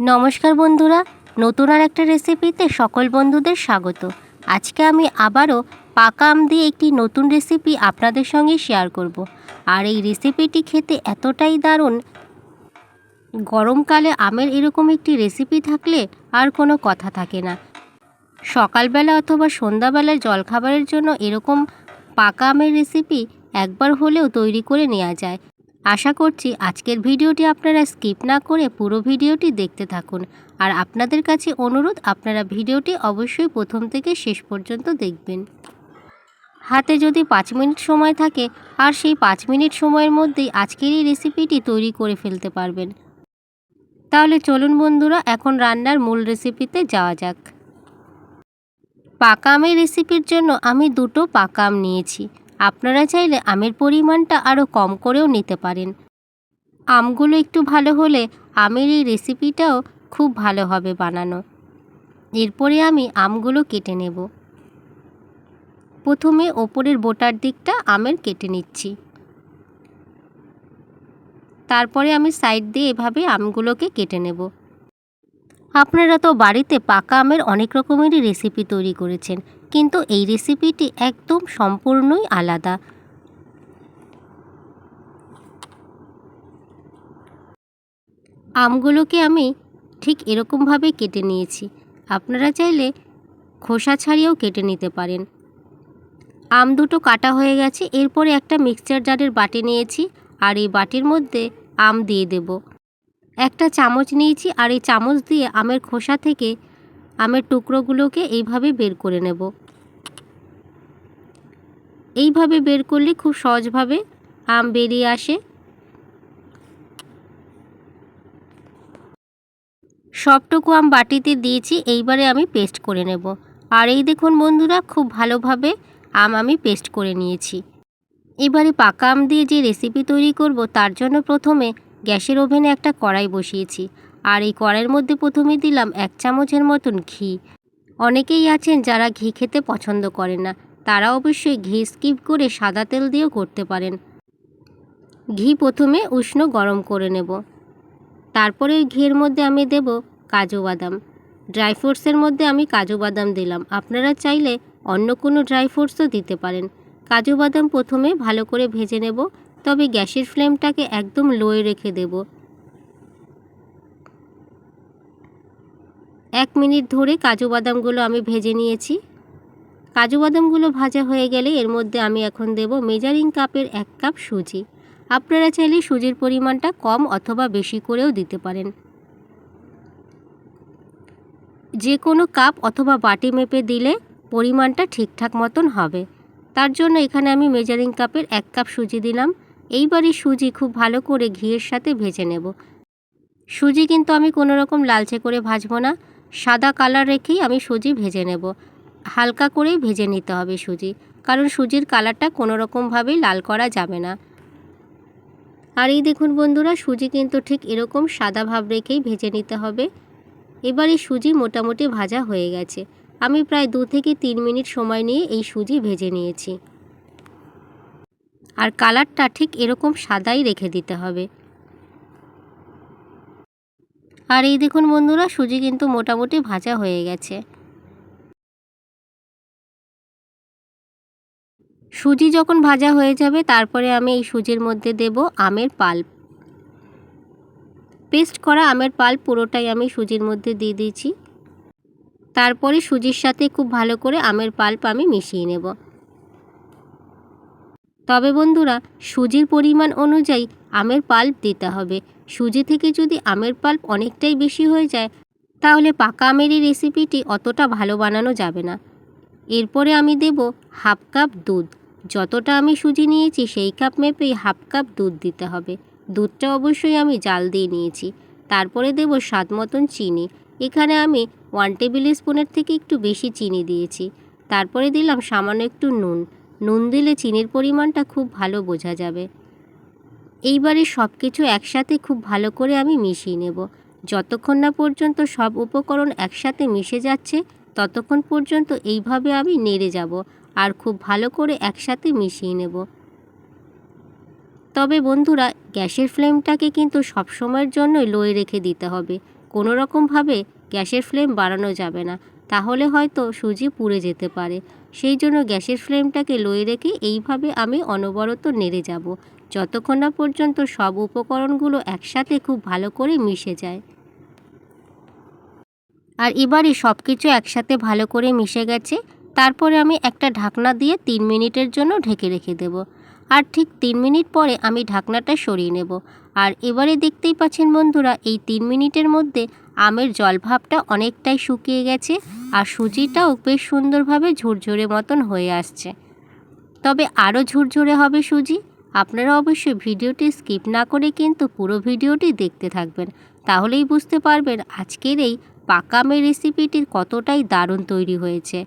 নমস্কার বন্ধুরা, নতুন আর একটা রেসিপিতে সকল বন্ধুদের স্বাগত। আজকে আমি আবারও পাকা আম দিয়ে একটি নতুন রেসিপি আপনাদের সঙ্গে শেয়ার করব। আর এই রেসিপিটি খেতে এতটাই দারুণ, গরমকালে আমের এরকম একটি রেসিপি থাকলে আর কোনো কথা থাকে না। সকালবেলা অথবা সন্ধ্যাবেলায় জলখাবারের জন্য এরকম পাকা আমের রেসিপি একবার হলেও তৈরি করে নেওয়া যায়। আশা করছি আজকের ভিডিওটি আপনারা স্কিপ না করে পুরো ভিডিওটি দেখতে থাকুন। আর আপনাদের কাছে অনুরোধ, আপনারা ভিডিওটি অবশ্যই প্রথম থেকে শেষ পর্যন্ত দেখবেন। হাতে যদি পাঁচ মিনিট সময় থাকে, আর সেই পাঁচ মিনিট সময়ের মধ্যেই আজকের এই রেসিপিটি তৈরি করে ফেলতে পারবেন। তাহলে চলুন বন্ধুরা, এখন রান্নার মূল রেসিপিতে যাওয়া যাক। পাকা আমের রেসিপির জন্য আমি দুটো পাকা আম নিয়েছি। আপনারা চাইলে আমের পরিমাণটা আরও কম করেও নিতে পারেন। আমগুলো একটু ভালো হলে আমের এই রেসিপিটাও খুব ভালো হবে বানানো। এরপরে আমি আমগুলো কেটে নেব। প্রথমে ওপরের বোটার দিকটা আমের কেটে নিচ্ছি। তারপরে আমি সাইড দিয়ে এভাবে আমগুলোকে কেটে নেব। আপনারা তো বাড়িতে পাকা আমের অনেক রকমেরই রেসিপি তৈরি করেছেন। কিন্তু এই রেসিপিটি একদম সম্পূর্ণই আলাদা। আমগুলোকে আমি ঠিক এরকমভাবে কেটে নিয়েছি। আপনারা চাইলে খোসা ছাড়িয়েও কেটে নিতে পারেন। আম দুটো কাটা হয়ে গেছে, এরপরে একটা মিক্সচার জারের বাটি নিয়েছি আর এই বাটির মধ্যে আম দিয়ে দেব। একটা চামচ নিয়েছি আর এই চামচ দিয়ে আমের খোসা থেকে আমের টুকরোগুলোকে এইভাবে বের করে নেব। এইভাবে বের করলে খুব সহজভাবে আম বেরিয়ে আসে। সবটুকু আম বাটিতে দিয়েছি, এইবারে আমি পেস্ট করে নেব। আর এই দেখুন বন্ধুরা, খুব ভালোভাবে আম আমি পেস্ট করে নিয়েছি। এবারে পাকা আম দিয়ে যে রেসিপি তৈরি করব, তার জন্য প্রথমে গ্যাসের ওভেনে একটা কড়াই বসিয়েছি। আর এই কড়াইয়ের মধ্যে প্রথমে দিলাম এক চামচের মতন ঘি। অনেকেই আছেন যারা ঘি খেতে পছন্দ করেন না। তারা অবশ্যই ঘি স্কিপ করে সাদা তেল দিয়েও করতে পারেন। ঘি প্রথমে উষ্ণ গরম করে নেব। তারপরে ওই ঘিয়ের মধ্যে আমি দেব কাজু বাদাম। ড্রাই ফ্রুটসের মধ্যে আমি কাজু বাদাম দিলাম। আপনারা চাইলে অন্য কোনো ড্রাই ফ্রুটসও দিতে পারেন। কাজু বাদাম প্রথমে ভালো করে ভেজে নেব, তবে গ্যাসের ফ্লেমটাকে একদম লোয়ে রেখে দেব। এক মিনিট ধরে কাজু বাদামগুলো আমি ভেজে নিয়েছি। কাজু বাদামগুলো ভাজা হয়ে গেলে এর মধ্যে আমি এখন দেব মেজারিং কাপের এক কাপ সুজি। আপনারা চাইলে সুজির পরিমাণটা কম অথবা বেশি করেও দিতে পারেন। যে কোনো কাপ অথবা বাটি মেপে দিলে পরিমাণটা ঠিকঠাক মতন হবে। তার জন্য এখানে আমি মেজারিং কাপের এক কাপ সুজি দিলাম। এইবারই সুজি খুব ভালো করে ঘিয়ের সাথে ভেজে নেব। সুজি কিন্তু আমি কোনো রকম লালচে করে ভাজবো না। সাদা কালার রেখেই আমি সুজি ভেজে নেব। হালকা করেই ভেজে নিতে হবে সুজি, কারণ সুজির কালারটা কোনো রকমভাবেই লাল করা যাবে না। আর এই দেখুন বন্ধুরা, সুজি কিন্তু ঠিক এরকম সাদা ভাব রেখেই ভেজে নিতে হবে। এবার এই সুজি মোটামুটি ভাজা হয়ে গেছে। আমি প্রায় দু থেকে তিন মিনিট সময় নিয়ে এই সুজি ভেজে নিয়েছি। আর কালারটা ঠিক এরকম সাদাই রেখে দিতে হবে। আর এই দেখুন বন্ধুরা, সুজি কিন্তু মোটামুটি ভাজা হয়ে গেছে। সুজি যখন ভাজা হয়ে যাবে, তারপরে আমি এই সুজির মধ্যে দেব আমের পাল্প পেস্ট করা আমের পাল্প পুরোটাই আমি সুজির মধ্যে দিয়ে দিয়েছি। তারপরে সুজির সাথে খুব ভালো করে আমের পাল্প আমি মিশিয়ে নেব। তবে বন্ধুরা, সুজির পরিমাণ অনুযায়ী আমের পাল্প দিতে হবে। সুজি থেকে যদি আমের পাল্প অনেকটাই বেশি হয়ে যায়, তাহলে পাকা আমের এই রেসিপিটি অতটা ভালো বানানো যাবে না। এরপরে আমি দেব হাফ কাপ দুধ। যতটা আমি সুজি নিয়েছি, সেই কাপ মেপেই হাফ কাপ দুধ দিতে হবে। দুধটা অবশ্যই আমি জাল দিয়ে নিয়েছি। তারপরে দেব স্বাদ মতন চিনি। এখানে আমি ওয়ান টেবিল স্পুনের থেকে একটু বেশি চিনি দিয়েছি। তারপরে দিলাম সামান্য একটু নুন। নুন দিলে চিনির পরিমাণটা খুব ভালো বোঝা যাবে। এইবারে সব কিছু একসাথে খুব ভালো করে আমি মিশিয়ে নেব। যতক্ষণ না পর্যন্ত সব উপকরণ একসাথে মিশে যাচ্ছে, ততক্ষণ পর্যন্ত এইভাবে আমি নেড়ে যাব আর খুব ভালো করে একসাথে মিশিয়ে নেব। তবে বন্ধুরা, গ্যাসের ফ্লেমটাকে কিন্তু সবসময়ের জন্যই লোয়ে রেখে দিতে হবে। কোনো রকমভাবে গ্যাসের ফ্লেম বাড়ানো যাবে না। তাহলে হয়তো সুজি পুড়ে যেতে পারে। সেই জন্য গ্যাসের ফ্লেমটাকে লয়ে রেখে এইভাবে আমি অনবরত নেড়ে যাব। যতক্ষণ না পর্যন্ত সব উপকরণগুলো একসাথে খুব ভালো করে মিশে যায়। আর এবারে সব কিছু একসাথে ভালো করে মিশে গেছে। তারপরে আমি একটা ঢাকনা দিয়ে তিন মিনিটের জন্য ঢেকে রেখে দেব। আর ঠিক তিন মিনিট পরে আমি ঢাকনাটা সরিয়ে নেব। আর এবারে দেখতেই পাচ্ছেন বন্ধুরা, এই তিন মিনিটের মধ্যে আমের জলভাবটা অনেকটাই শুকিয়ে গেছে আর সুজিটাও বেশ সুন্দরভাবে ঝুরঝুরে মতন হয়ে আসছে। তবে আরও ঝুরঝুরে হবে সুজি। আপনারা অবশ্যই ভিডিওটি স্কিপ না করে কিন্তু পুরো ভিডিওটি দেখতে থাকবেন। তাহলেই বুঝতে পারবেন আজকের এই পাকা আমের রেসিপিটির কতটাই দারুণ তৈরি হয়েছে।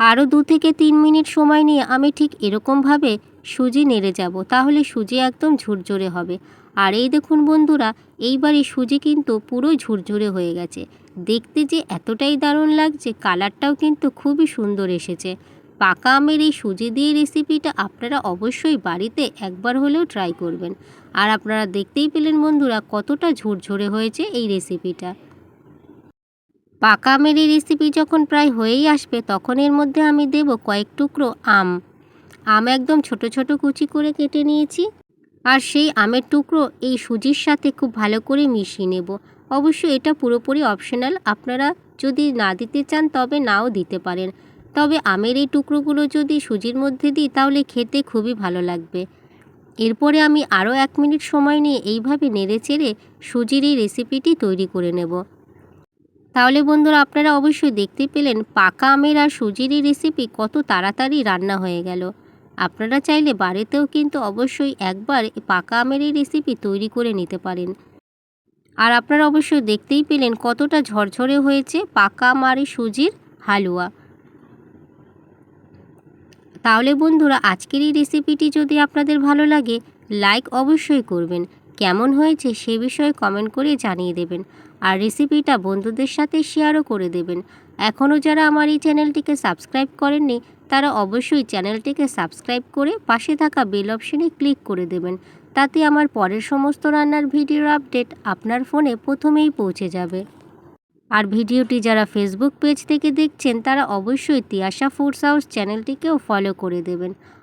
আরও দু থেকে তিন মিনিট সময় নিয়ে আমি ঠিক এরকমভাবে সুজি নেড়ে যাব। তাহলে সুজি একদম ঝুরঝুরে হবে। আর এই দেখুন বন্ধুরা, এইবারে সুজি কিন্তু পুরো ঝুরঝুরে হয়ে গেছে। দেখতে যে এতটাই দারুণ লাগছে, কালারটাও কিন্তু খুবই সুন্দর এসেছে। পাকা আমের এই সুজি দিয়ে রেসিপিটা আপনারা অবশ্যই বাড়িতে একবার হলেও ট্রাই করবেন। আর আপনারা দেখতেই পেলেন বন্ধুরা, কতটা ঝুরঝুরে হয়েছে এই রেসিপিটা পাকা আমের এই রেসিপি যখন প্রায় হয়েই আসবে, তখন এর মধ্যে আমি দেব কয়েক টুকরো আম। আম একদম ছোট ছোট কুচি করে কেটে নিয়েছি। আর সেই আমের টুকরো এই সুজির সাথে খুব ভালো করে মিশিয়ে নেব। অবশ্যই এটা পুরোপুরি অপশনাল আপনারা যদি না দিতে চান তবে নাও দিতে পারেন। তবে আমের এই টুকরোগুলো যদি সুজির মধ্যে দিই তাহলে খেতে খুবই ভালো লাগবে। এরপরে আমি আরও এক মিনিট সময় নিয়ে এইভাবে নেড়ে চেড়ে সুজির এই রেসিপিটি তৈরি করে নেব। তাহলে বন্ধুরা, আপনারা অবশ্যই দেখতে পেলেন পাকা আমের আর সুজির এই রেসিপি কত তাড়াতাড়ি রান্না হয়ে গেল। আপনারা চাইলে বাড়িতেও কিন্তু অবশ্যই একবার পাকা আমের এই রেসিপি তৈরি করে নিতে পারেন। আর আপনারা অবশ্যই দেখতেই পেলেন কতটা ঝরঝরে হয়েছে পাকা আমার সুজির হালুয়া। তাহলে বন্ধুরা, আজকের এই রেসিপিটি যদি আপনাদের ভালো লাগে লাইক অবশ্যই করবেন। কেমন হয়েছে সে বিষয়ে কমেন্ট করে জানিয়ে দেবেন। আর রেসিপিটা বন্ধুদের সাথে শেয়ারও করে দেবেন। এখনও যারা আমার এই চ্যানেলটিকে সাবস্ক্রাইব করেননি, তারা অবশ্যই চ্যানেলটিকে সাবস্ক্রাইব করে পাশে থাকা বেল অপশনে ক্লিক করে দেবেন। তাতে আমার পরের সমস্ত রান্নার ভিডিওর আপডেট আপনার ফোনে প্রথমেই পৌঁছে যাবে। আর ভিডিওটি যারা ফেসবুক পেজ থেকে দেখছেন, তারা অবশ্যই তিয়াশা ফুডস হাউস চ্যানেলটিকেও ফলো করে দেবেন।